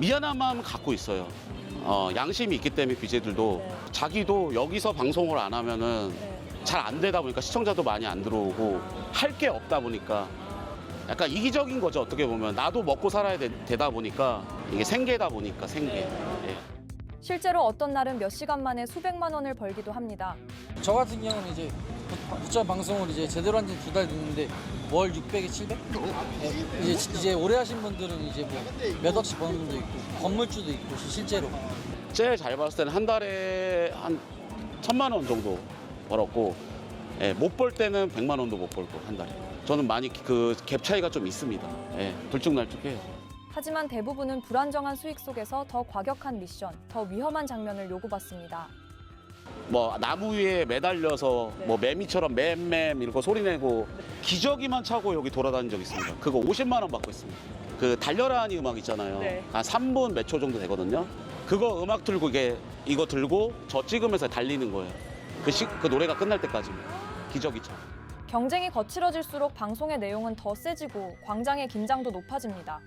미안한 마음 갖고 있어요. 어, 양심이 있기 때문에 BJ들도 네. 자기도 여기서 방송을 안 하면은 네. 잘안 되다 보니까 시청자도 많이 안 들어오고 할 게 없다 보니까 약간 이기적인 거죠 어떻게 보면 나도 먹고 살아야 되, 다 보니까 이게 생계다 보니까 생계. 예. 실제로 어떤 날은 몇 시간 만에 수백만 원을 벌기도 합니다. 저 같은 경우는 이제 부자 방송을 이제 제대로 한 지 두 달 됐는데 월 600에 700? 예, 이제 이제 오래 하신 분들은 이제 뭐 몇 억씩 버는 분도 있고 건물주도 있고 실제로 제일 잘 벌었을 때는 한 달에 한 천만 원 정도 벌었고 예, 못 벌 때는 백만 원도 못 벌고 한 달에. 저는 많이 그 갭 차이가 좀 있습니다. 예, 들쭉날쭉해요. 하지만 대부분은 불안정한 수익 속에서 더 과격한 미션, 더 위험한 장면을 요구받습니다. 뭐 나무 위에 매달려서 네. 뭐 매미처럼 맴맴 이러고 소리 내고 기저귀만 차고 여기 돌아다닌 적 있습니다. 그거 50만 원 받고 있습니다. 그 달려라니 음악 있잖아요. 네. 한 3분 몇 초 정도 되거든요. 그거 음악 틀고 이게 이거 들고 저 찍으면서 달리는 거예요. 그, 시, 그 노래가 끝날 때까지 기저귀 차. 경쟁이 거칠어질수록 방송의 내용은 더 세지고 광장의 긴장도 높아집니다.